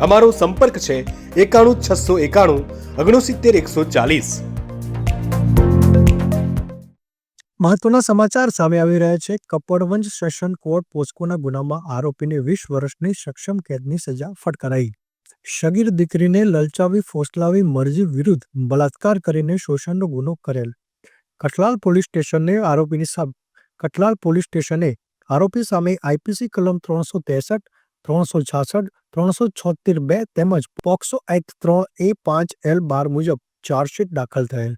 અમારો સંપર્ક છે એકાણું છસો એકાણું ઓગણસિત્તેર એકસો ચાલીસ. મહત્વના સમાચાર સામે આવી રહ્યા છે. કપડવંજ સેશન કોર્ટ પોસ્કોના ગુનામાં આરોપીને વીસ વર્ષની સક્ષમ કેદની સજા ફટકારાઈ. શગીર દીકરીને લલચાવી ફોસલાવી મરજી વિરુદ્ધ બલાત્કાર કરીને શોષણનો ગુનો કરેલ. કઠલાલ પોલીસ સ્ટેશને આરોપીની સામે કઠલાલ પોલીસ સ્ટેશને આરોપી સામે આઈપીસી કલમ ત્રણસો ત્રેસઠ ત્રણસો છાસઠ, ત્રણસો છોતેર બે તેમજ પોક્સો એક્ટ ત્રણ એ પાંચ એલ બાર મુજબ ચાર્જશીટ દાખલ થયેલ.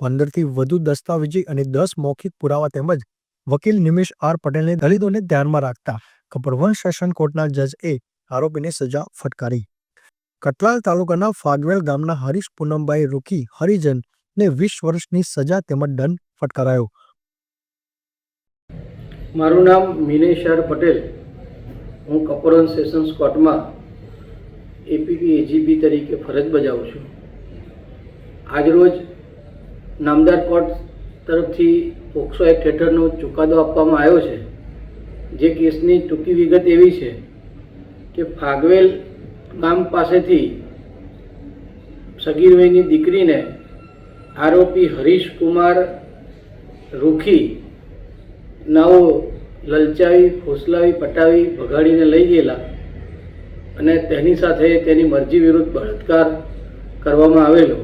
પંદરથી વધુ દસ્તાવેજી અને દસ મૌખિક પુરાવા તેમજ વકીલ નિમેશ આર પટેલને દલિતોને ધ્યાનમાં રાખતા કપડવંશ સેશન કોર્ટના જજએ આરોપીને સજા ફટકારી. કટલાલ તાલુકાના ફાગવેલ ગામના હરીશ પૂનમભાઈ રૂકી હરિજનને વીસ વર્ષની સજા તેમજ દંડ ફટકારાયો. મારું નામ મિનેશ પટેલ. હું કપોરન સેશન્સ કોર્ટમાં એપીપી એજીપી તરીકે ફરજ બજાવું છું. આજરોજ નામદાર કોર્ટ તરફથી પોક્સો એક્ટ હેઠળનો ચુકાદો આપવામાં આવ્યો છે. જે કેસની ટૂંકી વિગત એવી છે કે ફાગવેલ ગામ પાસેથી સગીરભાઈની દીકરીને આરોપી હરીશ કુમાર રૂખી, નાઓ લલચાવી, ફોસલાવી, પટાવી, ભગાડીને લઈ ગયેલા અને તેની સાથે તેની મરજી વિરુદ્ધ બળાત્કાર કરવામાં આવેલો.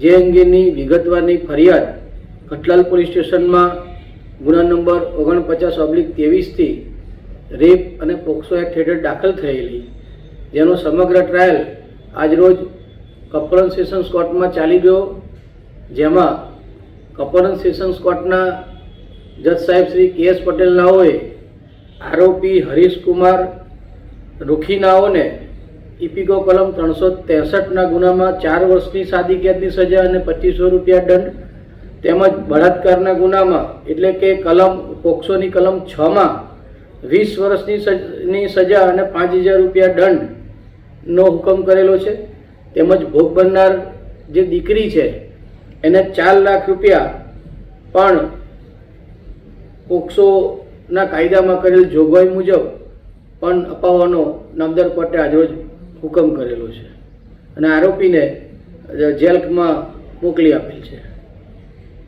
જે અંગેની વિગતવારની ફરિયાદ કટલાલ પોલીસ સ્ટેશનમાં ગુના નંબર ઓગણપચાસ ઓબ્લિક ત્રેવીસથી રેપ અને પોક્સો એક્ટ હેઠળ દાખલ થયેલી, જેનો સમગ્ર ટ્રાયલ આજરોજ કપરન સેશન્સ કોર્ટમાં ચાલી ગયો, જેમાં કપરન સેશન્સ કોર્ટના જજ સાહેબ શ્રી કે એસ પટેલનાઓએ આરોપી હરીશ કુમાર રૂખીનાઓને ઇપિકો કલમ ત્રણસો ત્રેસઠના ગુનામાં ચાર વર્ષની સાદી કેદની સજા અને પચીસો રૂપિયા દંડ તેમજ બળાત્કારના ગુનામાં, એટલે કે કલમ, પોક્સોની કલમ છમાં, વીસ વર્ષની સજા અને પાંચ હજાર રૂપિયા દંડનો હુકમ કરેલો છે. તેમજ ભોગ બનનાર જે દીકરી છે, એને ચાર લાખ રૂપિયા પણ પોક્સોના કાયદામાં કરેલ જોગવાઈ મુજબ પણ અપાવવાનો નામદાર કોર્ટે આજરોજ હુકમ કરેલો છે. અને આરોપીને જેલમાં મોકલી આપેલ છે.